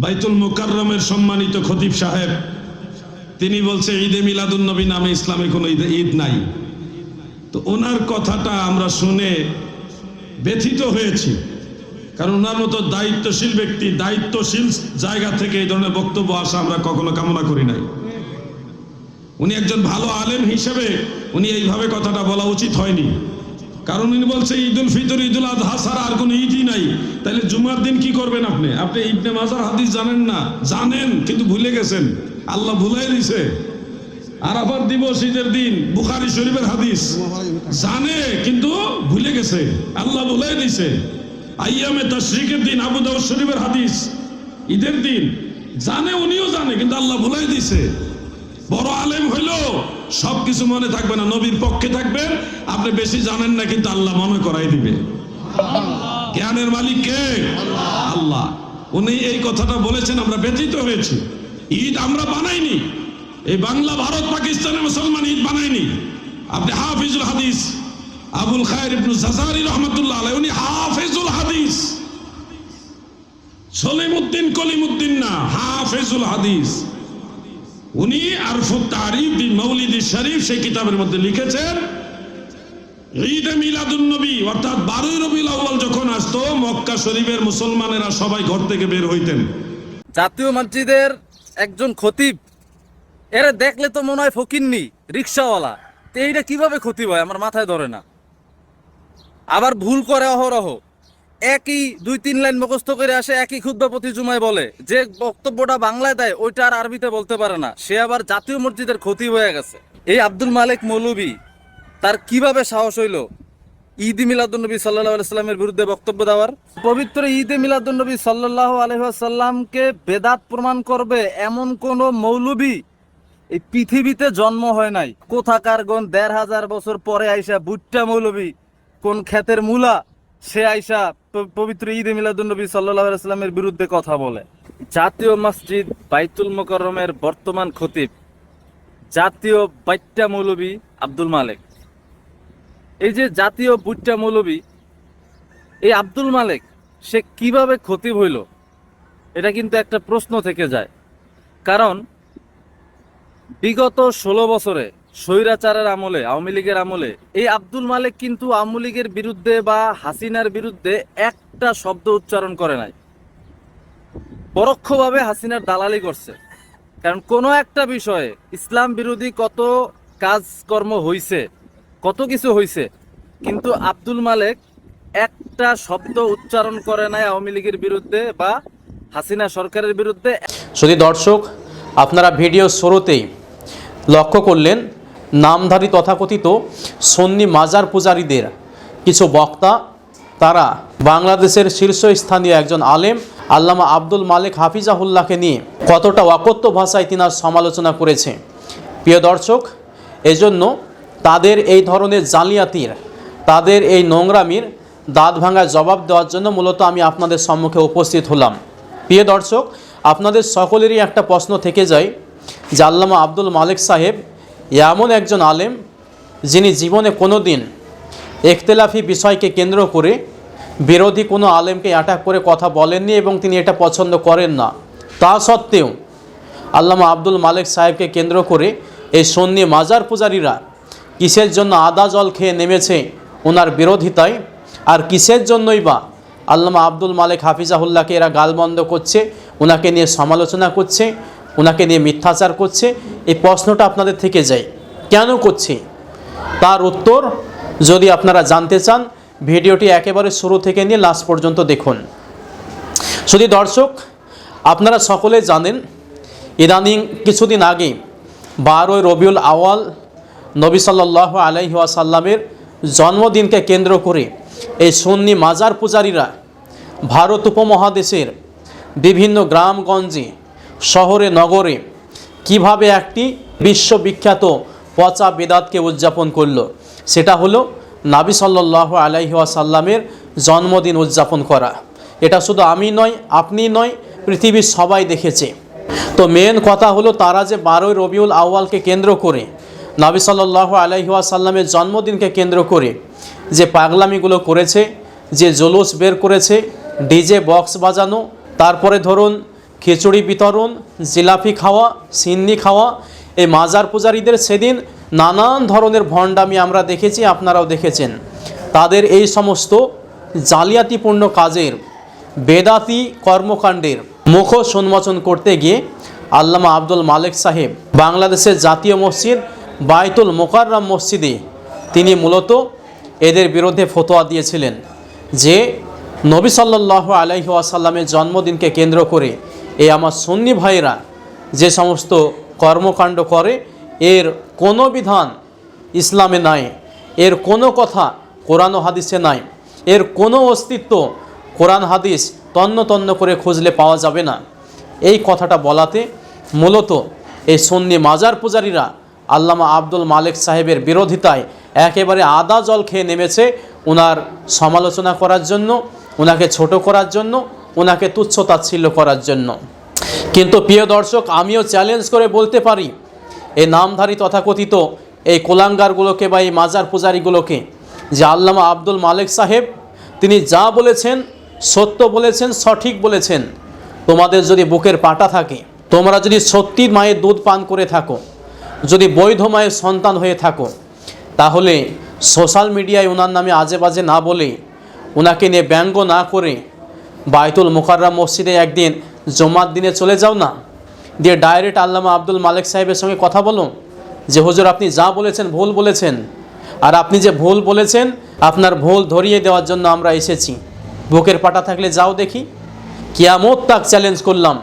বাইতুল মুকাররমের সম্মানিত খতিব সাহেব, তিনি বলছে, ঈদে মিলাদুন নবী নামে ইসলামে কোনো ঈদ ঈদ নাই। তো ওনার কথাটা আমরা শুনে ব্যথিত হয়েছি। কারণ ওনার মতো দায়িত্বশীল ব্যক্তি, দায়িত্বশীল জায়গা থেকে এই ধরনের বক্তব্য আসা আমরা কখনো কামনা করি নাই। উনি একজন ভালো আলেম হিসেবে উনি এইভাবে কথাটা বলা উচিত হয়নি। কারণ উনি বলছে ঈদুল ফিতর, ঈদুল আজহা ছাড়া আর কোনো ঈদই নাই। তাহলে জুমার দিন কি করবেন আপনি? আপনি ইবনে মাজার হাদিস জানেন না? জানেন, কিন্তু ভুলে গেছেন। আল্লাহ ভুলাই দিছে। আরাফার দিবস, ঈদের দিন, বুখারি শরীফের হাদিস। জানে, কিন্তু ভুলে গেছে। আল্লাহ ভুলাই দিছে। আইয়ামে তাশরিকের দিন, আবু দাউদ শরীফের হাদিস। ঈদের দিন। জানে, উনিও জানে, কিন্তু আল্লাহ ভুলাই দিছে। বড় আলেম হইল সবকিছু মনে থাকবে না, নবীর পক্ষে থাকবেন আপনি বেশি জানেন না, কিন্তু আল্লাহ মনে করাই দিবে। জ্ঞানের মালিক কে? আল্লাহ। উনি এই কথাটা বলেছেন, আমরা ব্যথিত হয়েছি। ঈদ আমরা বানাইনি। এই বাংলা, ভারত, পাকিস্তানের মুসলমান ঈদ বানাইনি। আপনি হাফিজুল হাদিস, আবুল খায়ের ইবনু জাজারি রহমতুল্লাহ আলাইহি, উনি হাফিজুল হাদিস। সলিমউদ্দিন কলিমউদ্দিন না, হাফিজুল হাদিস। উনি আরফুত তারিফ বি শরীফ সেই কিতাবের মধ্যে লিখেছেন অর্থাৎ যখন আসতো, মক্কা শরীফের মুসলমানেরা সবাই ঘর থেকে বের হইতেন। জাতীয় একজন খতিব দেখলে তো মনে হয় রিক্সাওয়ালা। কীভাবে ক্ষতি হয়? আমার মাথায় ধরে না। আবার ভুল করে অহরহ। একই দুই তিন লাইন মুখস্থ করে আসে, একই ক্ষুদ্র প্রতি জুমায় বলে। যে বক্তব্যটা বাংলায় দেয়, ওইটা আর আরবিতে বলতে পারে না। সে আবার জাতীয় মসজিদের ক্ষতি হয়ে গেছে। এই আব্দুল মালিক মৌলবী, তার কীভাবে সাহস হইল? ঈদ মিলাদুন্নবী সাল্লাহ আলাইস্লামের বিরুদ্ধে বক্তব্য দেওয়ার। পবিত্র ঈদে মিলাদুন্নবী সাল্লাহ আলহাসাল্লামকে বেদাত প্রমাণ করবে এমন কোন মৌলবী? এই পৃথিবীতে জন্ম হয় নাই। কোথাকার গণ দেড় হাজার বছর পরে আইসা বুট্টা মৌলবী, কোন ক্ষেতের মূলা, সে আইসা পবিত্র ঈদে মিলাদুন্নবী সাল্লাহ আলাইস্লামের বিরুদ্ধে কথা বলে। জাতীয় মসজিদ বাইতুল মোকরমের বর্তমান খতিব, জাতীয় বাইট্টা মৌলবী আব্দুল মালেক। এই যে জাতীয় বুট্টা মৌলবী, এই আব্দুল মালেক, সে কীভাবে খতিব হইল? এটা কিন্তু একটা প্রশ্ন থেকে যায়। কারণ বিগত ষোলো বছরে স্বৈরাচারের আমলে, আওয়ামী লীগের আমলে, এই আব্দুল মালেক কিন্তু আওয়ামী লীগের বিরুদ্ধে বা হাসিনার বিরুদ্ধে একটা শব্দ উচ্চারণ করে নাই। পরোক্ষভাবে হাসিনার দালালি করছে। কারণ কোনো একটা বিষয়ে ইসলাম বিরোধী কত কাজকর্ম হইছে, কত কিছু হইছে, কিন্তু আব্দুল মালেক একটা শব্দ উচ্চারণ করে নাই আওয়ামী লীগের বিরুদ্ধে বা হাসিনা সরকারের বিরুদ্ধে। যদি দর্শক, আপনারা ভিডিও শুরুতেই লক্ষ্য করলেন নামধারী তথাকথিত সন্নি মাজার পূজারীদের কিছু বক্তা, তারা বাংলাদেশের শীর্ষস্থানীয় একজন আলেম, আল্লামা আব্দুল মালিক হাফিজাহুল্লাহকে নিয়ে কতটা অকথ্য ভাষায় তিনার সমালোচনা করেছে। প্রিয় দর্শক, এজন্য তাদের এই ধরনের জালিয়াতির, তাদের এই নোংরামির দাঁত ভাঙার জবাব দেওয়ার জন্য মূলত আমি আপনাদের সম্মুখে উপস্থিত হলাম। প্রিয় দর্শক, আপনাদের সকলেরই একটা প্রশ্ন থেকে যায় যে আল্লামা আব্দুল মালিক সাহেব এমন একজন আলেম যিনি জীবনে কোনো দিন একতেলাফি বিষয়কে কেন্দ্র করে বিরোধী কোনো আলেমকে অ্যাটাক করে কথা বলেননি এবং তিনি এটা পছন্দ করেন না। তা সত্ত্বেও আল্লামা আব্দুল মালিক সাহেবকে কেন্দ্র করে এই সন্নি মাজার পূজারীরা কিসের জন্য আদা জল খেয়ে নেমেছে ওনার বিরোধিতায় আর কিসের জন্যই বা আল্লামা আব্দুল মালিক হাফিজাহুল্লাহকে এরা গালবন্ধ করছে ওনাকে নিয়ে সমালোচনা করছে ওনাকে নিয়ে মিথ্যাচার করছে, এই প্রশ্নটা আপনাদের থেকে যায়। কেন করছে? তার উত্তর যদি আপনারা জানতে চান, ভিডিওটি একেবারে শুরু থেকে নিয়ে লাস্ট পর্যন্ত দেখুন। শুধু দর্শক, আপনারা সকলে জানেন, ইদানিং কিছুদিন আগে বারোই রবিউল আওয়াল নবী সাল্লাহ আলাইহি ওয়াসাল্লামের জন্মদিনকে কেন্দ্র করে এই সুন্নি মাজার পূজারীরা ভারত উপমহাদেশের বিভিন্ন গ্রামগঞ্জে শহরে, নগরে কীভাবে একটি বিশ্ববিখ্যাত পচা বেদাতকে উদযাপন করল, সেটা হলো নাবি সাল্লাহ আলাইহি ওয়াসাল্লামের জন্মদিন উদযাপন করা। এটা শুধু আমি নয়, আপনি নয়, পৃথিবীর সবাই দেখেছে। তো মেন কথা হলো তারা যে বারোই রবিউল আউয়ালকে কেন্দ্র করে, নাবি সাল্লাহ আলাইহাসাল্লামের জন্মদিনকে কেন্দ্র করে যে পাগলামিগুলো করেছে, যে জলুস বের করেছে, ডিজে বক্স বাজানো, তারপরে ধরুন খিচুড়ি বিতরণ, জিলাপি খাওয়া, সিন্নি খাওয়া, এই মাজার পূজারীদের সেদিন নানান ধরনের ভণ্ডামি আমরা দেখেছি, আপনারাও দেখেছেন। তাদের এই সমস্ত জালিয়াতিপূর্ণ কাজের, বেদাতি কর্মকাণ্ডের মুখোশ উন্মোচন করতে গিয়ে আল্লামা আব্দুল মালিক সাহেব বাংলাদেশের জাতীয় মসজিদ বায়তুল মোকাররাম মসজিদে তিনি মূলত এদের বিরুদ্ধে ফতোয়া দিয়েছিলেন যে নবী সাল্লাহ আলাইহি আসাল্লামের জন্মদিনকে কেন্দ্র করে এই আমার সুন্নি ভাইয়েরা যে সমস্ত কর্মকাণ্ড করে, এর কোনো বিধান ইসলামে নাই, এর কোনো কথা কোরআন হাদিসে নাই, এর কোনো অস্তিত্ব কোরআন হাদিস তন্ন তন্ন করে খুঁজলে পাওয়া যাবে না। এই কথাটা বলাতে মূলত এই সন্নি মাজার পূজারীরা আল্লামা আব্দুল মালিক সাহেবের বিরোধিতায় একেবারে আদা জল খেয়ে নেমেছে। ওনার সমালোচনা করার জন্য ওনাকে ছোট করার জন্য ওনাকে তুচ্ছ তাচ্ছিল্য করার জন্য। কিন্তু প্রিয় দর্শক, আমিও চ্যালেঞ্জ করে বলতে পারি, এই নামধারী তথাকথিত এই কোলাঙ্গারগুলোকে বা এই মাজার পূজারীগুলোকে যে আল্লামা আব্দুল মালিক সাহেব, তিনি যা বলেছেন, সত্য বলেছেন, সঠিক বলেছেন, তোমাদের যদি বুকের পাটা থাকে, তোমরা যদি সত্যি মায়ের দুধ পান করে থাকো, যদি বৈধ মায়ের সন্তান হয়ে থাকো, তাহলে সোশ্যাল মিডিয়ায় ওনার নামে আজে বাজে না বলে ওনাকে নিয়ে ব্যঙ্গ না করে বায়তুল মোকাররা মসজিদে একদিন জমার দিনে চলে যাও না। দিয়ে ডাইরেক্ট আল্লামা আব্দুল মালিক সাহেবের সঙ্গে কথা বলো যে, হুজুর, আপনি যা বলেছেন ভুল বলেছেন। আর আপনি যে ভুল বলেছেন, আপনার ভুল ধরিয়ে দেওয়ার জন্য আমরা এসেছি। বুকের পাটা থাকলে যাও দেখি। কিয়ামত তাক চ্যালেঞ্জ করলাম।